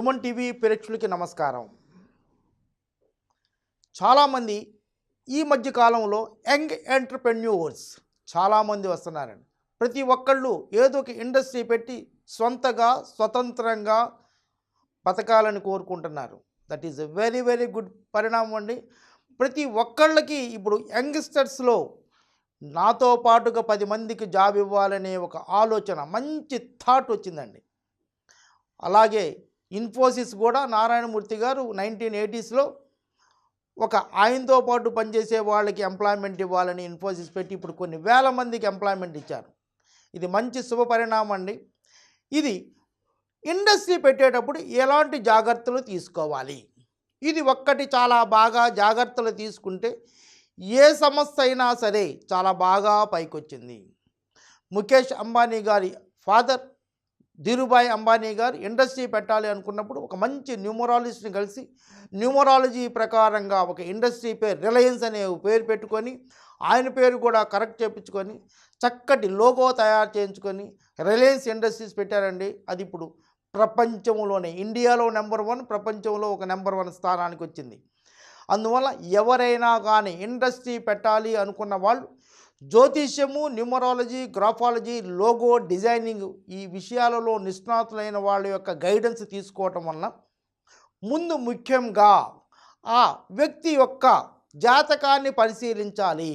Suman TV ప్రేక్షకులకి నమస్కారం. చాలామంది ఈ మధ్య కాలంలో యంగ్ ఎంటర్ప్రెన్యూర్స్ చాలామంది వస్తున్నారండి. ప్రతి ఒక్కళ్ళు ఏదో ఒక ఇండస్ట్రీ పెట్టి సొంతగా స్వతంత్రంగా బతకాలని కోరుకుంటున్నారు. That is a very very good పరిణామం అండి. ప్రతి ఒక్కళ్ళకి ఇప్పుడు యంగ్స్టర్స్లో నాతో పాటుగా పది మందికి జాబ్ ఇవ్వాలనే ఒక ఆలోచన మంచి థాట్ వచ్చిందండి. అలాగే ఇన్ఫోసిస్ కూడా నారాయణమూర్తి గారు నైన్టీన్ ఎయిటీస్లో ఒక ఆయనతో పాటు పనిచేసే వాళ్ళకి ఎంప్లాయ్మెంట్ ఇవ్వాలని ఇన్ఫోసిస్ పెట్టి ఇప్పుడు కొన్ని వేల మందికి ఎంప్లాయ్మెంట్ ఇచ్చారు. ఇది మంచి శుభ పరిణామం అండి. ఇది ఇండస్ట్రీ పెట్టేటప్పుడు ఎలాంటి జాగ్రత్తలు తీసుకోవాలి? ఇది ఒక్కటి చాలా బాగా జాగ్రత్తలు తీసుకుంటే ఏ సమస్య అయినా సరే చాలా బాగా పైకొచ్చింది. ముఖేష్ అంబానీ గారి ఫాదర్ ధీరుభాయ్ అంబానీ గారు ఇండస్ట్రీ పెట్టాలి అనుకున్నప్పుడు ఒక మంచి న్యూమరాలజిస్ట్ని కలిసి న్యూమరాలజీ ప్రకారంగా ఒక ఇండస్ట్రీ పేరు రిలయన్స్ అనే పేరు పెట్టుకొని ఆయన పేరు కూడా కరెక్ట్ చేయించుకొని చక్కటి లోగో తయారు చేయించుకొని రిలయన్స్ ఇండస్ట్రీస్ పెట్టారండి. అది ఇప్పుడు ప్రపంచంలోనే ఇండియాలో నెంబర్ వన్ ప్రపంచంలో ఒక నెంబర్ వన్ స్థానానికి వచ్చింది. అందువల్ల ఎవరైనా కానీ ఇండస్ట్రీ పెట్టాలి అనుకున్న వాళ్ళు జ్యోతిష్యము న్యూమరాలజీ గ్రాఫాలజీ లోగో డిజైనింగ్ ఈ విషయాలలో నిష్ణాతులైన వాళ్ళ యొక్క గైడెన్స్ తీసుకోవటం వలన ముందు ముఖ్యంగా ఆ వ్యక్తి యొక్క జాతకాన్ని పరిశీలించాలి.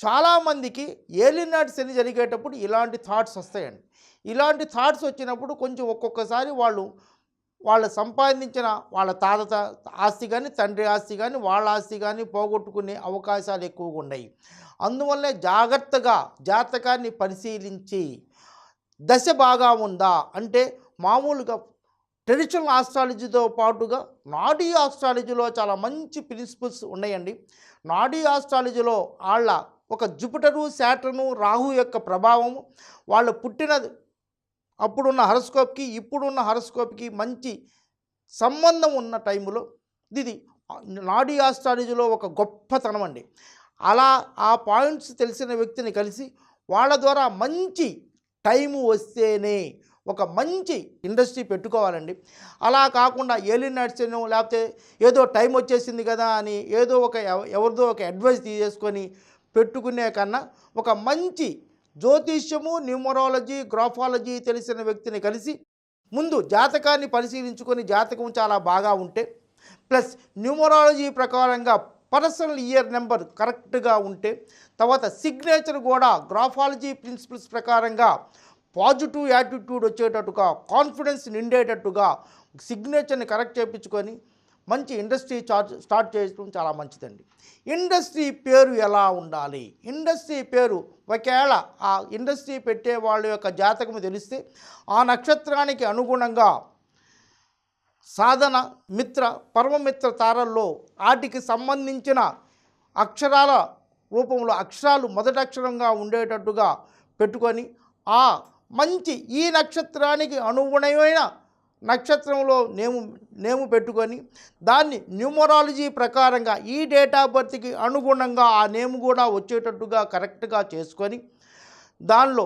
చాలామందికి ఏలినాటి శని జరిగేటప్పుడు ఇలాంటి థాట్స్ వస్తాయండి. ఇలాంటి థాట్స్ వచ్చినప్పుడు కొంచెం ఒక్కొక్కసారి వాళ్ళు వాళ్ళు సంపాదించిన వాళ్ళ తాత ఆస్తి కానీ తండ్రి ఆస్తి కానీ వాళ్ళ ఆస్తి కానీ పోగొట్టుకునే అవకాశాలు ఎక్కువగా ఉన్నాయి అందువల్లే జాగ్రత్తగా జాతకాన్ని పరిశీలించి దశ బాగా ఉందా అంటే మామూలుగా ట్రెడిషనల్ ఆస్ట్రాలజీతో పాటుగా నాడీ ఆస్ట్రాలజీలో చాలా మంచి ప్రిన్సిపల్స్ ఉన్నాయండి. నాడీ ఆస్ట్రాలజీలో వాళ్ళ ఒక జుపిటరు శాటర్ను రాహు యొక్క ప్రభావము వాళ్ళు పుట్టిన అప్పుడున్న హరస్కోప్కి ఇప్పుడున్న హరస్కోప్కి మంచి సంబంధం ఉన్న టైంలో ఇది నాడీ ఆస్ట్రాలజీలో ఒక గొప్పతనం అండి. అలా ఆ పాయింట్స్ తెలిసిన వ్యక్తిని కలిసి వాళ్ళ ద్వారా మంచి టైము వస్తేనే ఒక మంచి ఇండస్ట్రీ పెట్టుకోవాలండి. అలా కాకుండా ఏలినట్స్ను లేకపోతే ఏదో టైం వచ్చేసింది కదా అని ఏదో ఒక ఎవరిదో ఒక అడ్వైస్ తీసేసుకొని పెట్టుకునే కన్నా ఒక మంచి జ్యోతిష్యము న్యూమరాలజీ గ్రాఫాలజీ తెలిసిన వ్యక్తిని కలిసి ముందు జాతకాన్ని పరిశీలించుకొని జాతకం చాలా బాగా ఉంటే ప్లస్ న్యూమరాలజీ ప్రకారంగా పర్సనల్ ఇయర్ నెంబర్ కరెక్ట్గా ఉంటే తర్వాత సిగ్నేచర్ కూడా గ్రాఫాలజీ ప్రిన్సిపల్స్ ప్రకారంగా పాజిటివ్ యాటిట్యూడ్ వచ్చేటట్టుగా కాన్ఫిడెన్స్ నిండేటట్టుగా సిగ్నేచర్ని కరెక్ట్ చేయించుకొని మంచి ఇండస్ట్రీ చార్జ్ స్టార్ట్ చేయడం చాలా మంచిదండి. ఇండస్ట్రీ పేరు ఎలా ఉండాలి? ఇండస్ట్రీ పేరు ఒకవేళ ఆ ఇండస్ట్రీ పెట్టే వాళ్ళ యొక్క జాతకం తెలిస్తే ఆ నక్షత్రానికి అనుగుణంగా సాధన మిత్ర పరమమిత్ర తారల్లో వాటికి సంబంధించిన అక్షరాల రూపంలో అక్షరాలు మొదటి అక్షరంగా ఉండేటట్టుగా పెట్టుకొని ఆ మంచి ఈ నక్షత్రానికి అనుగుణమైన నక్షత్రంలో నేము నేము పెట్టుకొని దాన్ని న్యూమరాలజీ ప్రకారంగా ఈ డేట్ ఆఫ్ బర్త్కి అనుగుణంగా ఆ నేమ్ కూడా వచ్చేటట్టుగా కరెక్ట్గా చేసుకొని దానిలో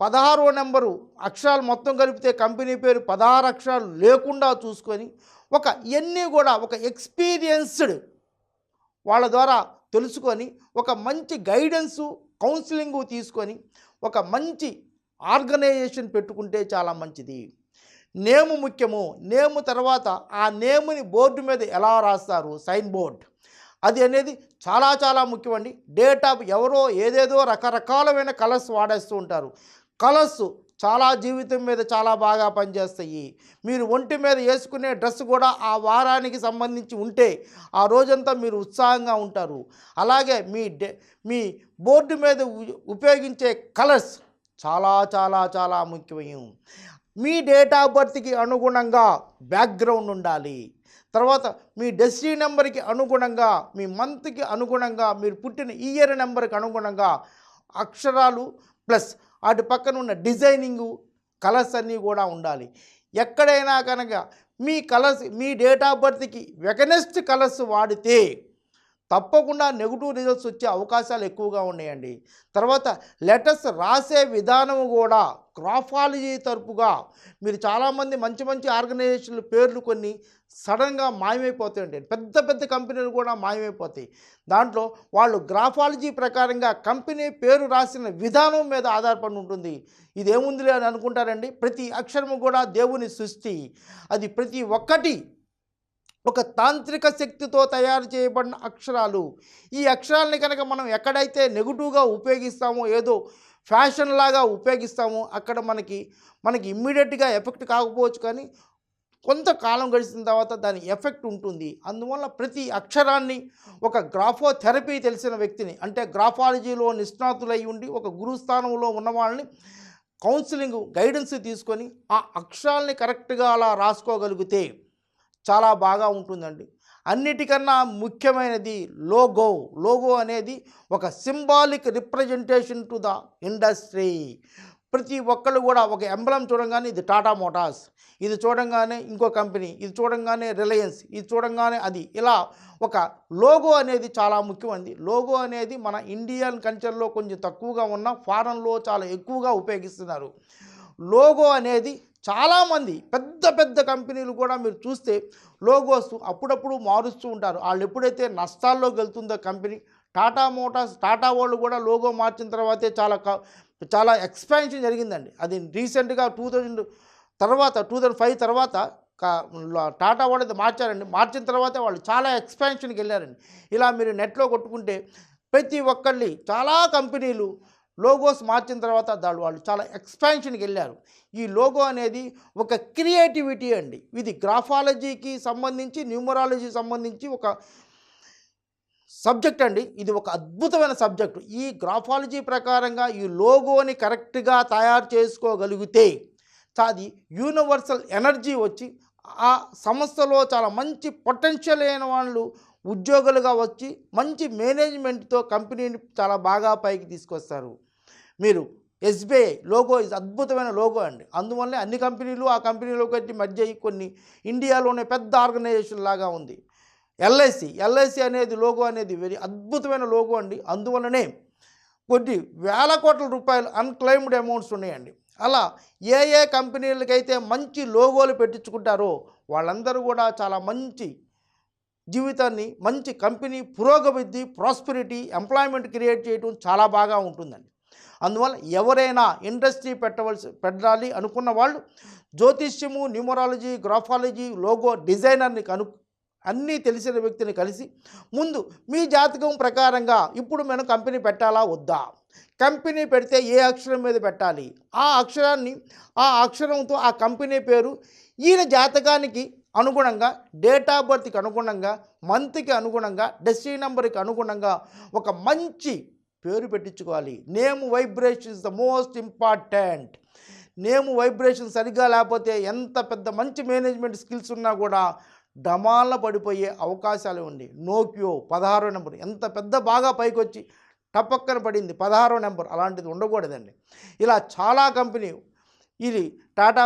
పదహారో నెంబరు అక్షరాలు మొత్తం కలిపితే కంపెనీ పేరు పదహారు అక్షరాలు లేకుండా చూసుకొని ఒక ఇవన్నీ కూడా ఒక ఎక్స్పీరియన్స్డ్ వాళ్ళ ద్వారా తెలుసుకొని ఒక మంచి గైడెన్సు కౌన్సిలింగ్ తీసుకొని ఒక మంచి ఆర్గనైజేషన్ పెట్టుకుంటే చాలా మంచిది. నేము ముఖ్యము. నేము తర్వాత ఆ నేముని బోర్డు మీద ఎలా రాస్తారు? Sign board. అది అనేది చాలా చాలా ముఖ్యమండి. డేట్ ఆఫ్ ఎవరో ఏదేదో రకరకాలమైన కలర్స్ వాడేస్తూ ఉంటారు. కలర్స్ చాలా జీవితం మీద చాలా బాగా పనిచేస్తాయి. మీరు ఒంటి మీద వేసుకునే డ్రెస్ కూడా ఆ వారానికి సంబంధించి ఉంటే ఆ రోజంతా మీరు ఉత్సాహంగా ఉంటారు. అలాగే మీ డే మీ బోర్డు మీద ఉపయోగించే కలర్స్ చాలా చాలా చాలా ముఖ్యమైన మీ డేట్ ఆఫ్ బర్త్కి అనుగుణంగా బ్యాక్గ్రౌండ్ ఉండాలి. తర్వాత మీ డెస్టినీ నెంబర్కి అనుగుణంగా మీ మంత్కి అనుగుణంగా మీరు పుట్టిన ఇయర్ నెంబర్కి అనుగుణంగా అక్షరాలు ప్లస్ వాటి పక్కన ఉన్న డిజైనింగు కలర్స్ అన్నీ కూడా ఉండాలి. ఎక్కడైనా కనుక మీ కలర్స్ మీ డేట్ ఆఫ్ బర్త్కి వెకనెస్ట్ కలర్స్ వాడితే తప్పకుండా నెగిటివ్ రిజల్ట్స్ వచ్చే అవకాశాలు ఎక్కువగా ఉన్నాయండి. తర్వాత లెటర్స్ రాసే విధానం కూడా గ్రాఫాలజీ తరపుగా మీరు చాలామంది మంచి మంచి ఆర్గనైజేషన్ల పేర్లు కొన్ని సడన్గా మాయమైపోతాయండి. పెద్ద పెద్ద కంపెనీలు కూడా మాయమైపోతాయి. దాంట్లో వాళ్ళు గ్రాఫాలజీ ప్రకారంగా కంపెనీ పేరు రాసిన విధానం మీద ఆధారపడి ఉంటుంది. ఇదేముందిలే అని అనుకుంటారండి. ప్రతి అక్షరము కూడా దేవుని సృష్టి. అది ప్రతి ఒక్కటి ఒక తాంత్రిక శక్తితో తయారు చేయబడిన అక్షరాలు. ఈ అక్షరాలని కనుక మనం ఎక్కడైతే నెగిటివ్గా ఉపయోగిస్తామో ఏదో ఫ్యాషన్ లాగా ఉపయోగిస్తామో అక్కడ మనకి మనకి ఇమ్మీడియట్గా ఎఫెక్ట్ కాకపోవచ్చు కానీ కొంతకాలం గడిచిన తర్వాత దాని ఎఫెక్ట్ ఉంటుంది. అందువల్ల ప్రతి అక్షరాన్ని ఒక గ్రాఫోథెరపీ తెలిసిన వ్యక్తిని అంటే గ్రాఫాలజీలో నిష్ణాతులై ఉండి ఒక గురుస్థానంలో ఉన్న వాళ్ళని కౌన్సిలింగ్ గైడెన్స్ తీసుకొని ఆ అక్షరాల్ని కరెక్ట్గా అలా రాసుకోగలిగితే చాలా బాగా ఉంటుందండి. అన్నిటికన్నా ముఖ్యమైనది లోగో. లోగో అనేది ఒక symbolic representation to the industry. ప్రతి ఒక్కళ్ళు కూడా ఒక ఎంబలం చూడంగానే ఇది టాటా మోటార్స్ ఇది చూడంగానే ఇంకో కంపెనీ ఇది చూడంగానే రిలయన్స్ ఇది చూడంగానే అది. ఇలా ఒక లోగో అనేది చాలా ముఖ్యమైనది లోగో అనేది మన ఇండియన్ కల్చర్లో కొంచెం తక్కువగా ఉన్న ఫారెన్లో చాలా ఎక్కువగా ఉపయోగిస్తున్నారు. లోగో అనేది చాలామంది పెద్ద పెద్ద కంపెనీలు కూడా మీరు చూస్తే లోగోస్ అప్పుడప్పుడు మారుస్తూ ఉంటారు. వాళ్ళు ఎప్పుడైతే నష్టాల్లోకి వెళ్తుందో కంపెనీ టాటా మోటార్స్ టాటా వాళ్ళు కూడా లోగో మార్చిన తర్వాతే చాలా క- చాలా ఎక్స్పాన్షన్ జరిగిందండి. అది రీసెంట్గా టూ థౌజండ్ తర్వాత టూ థౌజండ్ ఫైవ్ తర్వాత టాటా వాళ్ళు మార్చారండి. మార్చిన తర్వాతే వాళ్ళు చాలా ఎక్స్పాన్షన్కి వెళ్ళారండి. ఇలా మీరు నెట్లో కొట్టుకుంటే ప్రతి ఒక్కళ్ళి చాలా కంపెనీలు లోగోస్ మార్చిన తర్వాత దాని వాళ్ళు చాలా ఎక్స్పాన్షన్కి వెళ్ళారు. ఈ లోగో అనేది ఒక క్రియేటివిటీ అండి. ఇది గ్రాఫాలజీకి సంబంధించి న్యూమరాలజీ సంబంధించి ఒక సబ్జెక్ట్ అండి. ఇది ఒక అద్భుతమైన సబ్జెక్ట్ ఈ గ్రాఫాలజీ ప్రకారంగా ఈ లోగోని కరెక్ట్గా తయారు చేసుకోగలిగితే అది యూనివర్సల్ ఎనర్జీ వచ్చి ఆ సంస్థలో చాలా మంచి పొటెన్షియల్ అయిన వాళ్ళు ఉద్యోగులుగా వచ్చి మంచి మేనేజ్మెంట్తో కంపెనీని చాలా బాగా పైకి తీసుకొస్తారు. మీరు ఎస్బీఐ లోగో అద్భుతమైన లోగో అండి. అందువల్లే అన్ని కంపెనీలు ఆ కంపెనీలోకి వచ్చి మధ్య కొన్ని ఇండియాలోనే పెద్ద ఆర్గనైజేషన్ లాగా ఉంది. ఎల్ఐసి ఎల్ఐసి అనేది లోగో అనేది వెరీ అద్భుతమైన లోగో అండి. అందువలనే కొన్ని వేల కోట్ల రూపాయలు అన్క్లైమ్డ్ అమౌంట్స్ ఉన్నాయండి. అలా ఏ ఏ కంపెనీలకైతే మంచి లోగోలు పెట్టించుకుంటారో వాళ్ళందరూ కూడా చాలా మంచి జీవితాన్ని మంచి కంపెనీ పురోగతి ప్రాస్పెరిటీ ఎంప్లాయ్మెంట్ క్రియేట్ చేయడం చాలా బాగా ఉంటుందండి. అందువల్ల ఎవరైనా ఇండస్ట్రీ పెట్టవలసి పెట్టాలి అనుకున్న వాళ్ళు జ్యోతిష్యము న్యూమరాలజీ గ్రాఫాలజీ లోగో డిజైనర్ని కను అన్నీ తెలిసిన వ్యక్తిని కలిసి ముందు మీ జాతకం ప్రకారంగా ఇప్పుడు మనం కంపెనీ పెట్టాలా వద్దా? కంపెనీ పెడితే ఏ అక్షరం మీద పెట్టాలి? ఆ అక్షరాన్ని ఆ అక్షరంతో ఆ కంపెనీ పేరు ఈయన జాతకానికి అనుగుణంగా డేట్ ఆఫ్ బర్త్కి అనుగుణంగా మంత్కి అనుగుణంగా డెస్టీ నెంబర్కి అనుగుణంగా ఒక మంచి పేరు పెట్టించుకోవాలి. Name vibration is the most important. Name vibration సరిగ్గా లేకపోతే ఎంత పెద్ద మంచి మేనేజ్మెంట్ స్కిల్స్ ఉన్నా కూడా డమాల పడిపోయే అవకాశాలు ఉంది నోకియో పదహారో నెంబర్. ఎంత పెద్ద బాగా పైకొచ్చి టపక్కన పడింది పదహారో నెంబర్. అలాంటిది ఉండకూడదండి. ఇలా చాలా కంపెనీ ఇది టాటా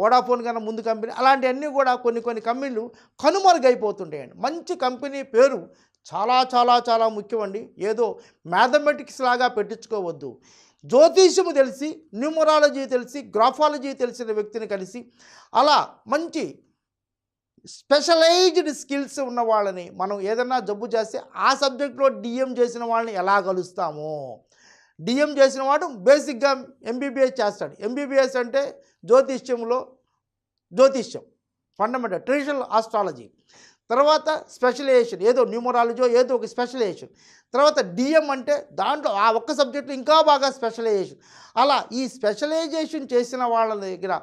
వోడాఫోన్ కన్నా ముందు కంపెనీ అలాంటివన్నీ కూడా కొన్ని కొన్ని కంపెనీలు కనుమరుగైపోతుంటాయండి. మంచి కంపెనీ పేరు చాలా చాలా చాలా ముఖ్యమండి. ఏదో మ్యాథమెటిక్స్ లాగా పెట్టించుకోవద్దు. జ్యోతిష్యము తెలిసి న్యూమరాలజీ తెలిసి గ్రాఫాలజీ తెలిసిన వ్యక్తిని కలిసి అలా మంచి స్పెషలైజ్డ్ స్కిల్స్ ఉన్న వాళ్ళని మనం ఏదన్నా జబ్బు చేస్తే ఆ సబ్జెక్ట్లో డిఎం చేసిన వాళ్ళని ఎలా కలుస్తాము డిఎం చేసిన వాడు బేసిక్గా ఎంబీబీఎస్ చేస్తాడు. ఎంబీబీఎస్ అంటే జ్యోతిష్యంలో జ్యోతిష్యం ఫండమెంటల్ ట్రెడిషనల్ ఆస్ట్రాలజీ తర్వాత స్పెషలైజేషన్ ఏదో న్యూమరాలజీ ఏదో ఒక స్పెషలైజేషన్ తర్వాత డిఎం అంటే దాంట్లో ఆ ఒక్క సబ్జెక్టు ఇంకా బాగా స్పెషలైజేషన్ అలా ఈ స్పెషలైజేషన్ చేసిన వాళ్ళ దగ్గర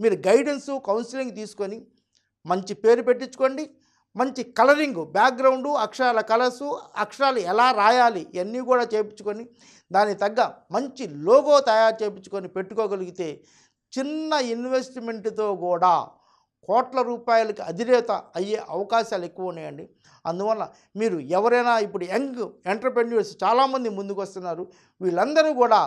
మీరు గైడెన్సు కౌన్సిలింగ్ తీసుకొని మంచి పేరు పెట్టించుకోండి. మంచి కలరింగ్ బ్యాక్గ్రౌండు అక్షరాల కలర్సు అక్షరాలు ఎలా రాయాలి ఇవన్నీ కూడా చేయించుకొని దానికి తగ్గ మంచి లోగో తయారు చేయించుకొని పెట్టుకోగలిగితే చిన్న ఇన్వెస్ట్మెంట్తో కూడా కోట్ల రూపాయలకి అధినేత అయ్యే అవకాశాలు ఎక్కువ ఉన్నాయండి. అందువల్ల మీరు ఎవరైనా ఇప్పుడు యంగ్ ఎంటర్ప్రెన్యూర్స్ చాలామంది ముందుకు వస్తున్నారు వీళ్ళందరూ కూడా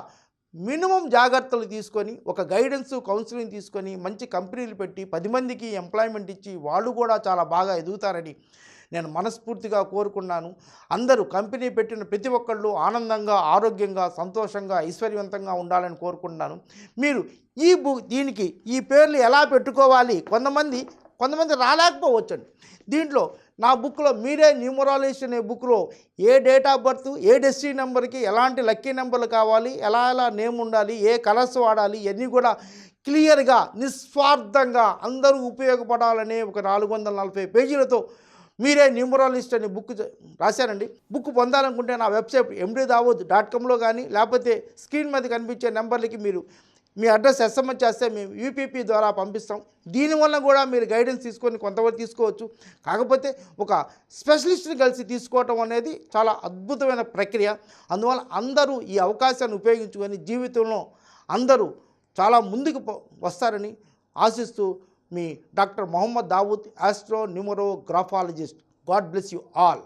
మినిమం జాగ్రత్తలు తీసుకొని ఒక గైడెన్స్ కౌన్సిలింగ్ తీసుకొని మంచి కంపెనీలు పెట్టి పది మందికి ఎంప్లాయ్మెంట్ ఇచ్చి వాళ్ళు కూడా చాలా బాగా ఎదుగుతారని నేను మనస్ఫూర్తిగా కోరుకున్నాను. అందరూ కంపెనీ పెట్టిన ప్రతి ఒక్కళ్ళు ఆనందంగా ఆరోగ్యంగా సంతోషంగా ఐశ్వర్యవంతంగా ఉండాలని కోరుకుంటున్నాను. మీరు ఈ బు దీనికి ఈ పేర్లు ఎలా పెట్టుకోవాలి? కొంతమంది కొంతమంది రాలేకపోవచ్చండి. దీంట్లో నా బుక్లో మీరే న్యూమరాలజీ అనే బుక్లో ఏ డేట్ ఆఫ్ బర్త్ ఏ డెస్టినీ నెంబర్కి ఎలాంటి లక్కీ నెంబర్లు కావాలి ఎలా ఎలా నేమ్ ఉండాలి ఏ కలర్స్ వాడాలి ఇవన్నీ కూడా క్లియర్గా నిస్వార్థంగా అందరూ ఉపయోగపడాలనే ఒక నాలుగు వందల నలభై పేజీలతో మీరే న్యూమరాలజిస్ట్ అనే బుక్ రాశారండి. బుక్ పొందాలనుకుంటే నా వెబ్సైట్ ఎండి దావోద్ డాట్ కామ్లో కానీ లేకపోతే స్క్రీన్ మీద కనిపించే నెంబర్లకి మీరు మీ అడ్రస్ ఎస్ఎంఎస్ చేస్తే మేము యూపీపీ ద్వారా పంపిస్తాం. దీనివల్ల కూడా మీరు గైడెన్స్ తీసుకొని కొంతవరకు తీసుకోవచ్చు. కాకపోతే ఒక స్పెషలిస్ట్ని కలిసి తీసుకోవటం అనేది చాలా అద్భుతమైన ప్రక్రియ. అందువల్ల అందరూ ఈ అవకాశాన్ని ఉపయోగించుకొని జీవితంలో అందరూ చాలా ముందుకు వస్తారని ఆశిస్తూ మీ doctor Mohammed Dawood astro numero graphologist God bless you all.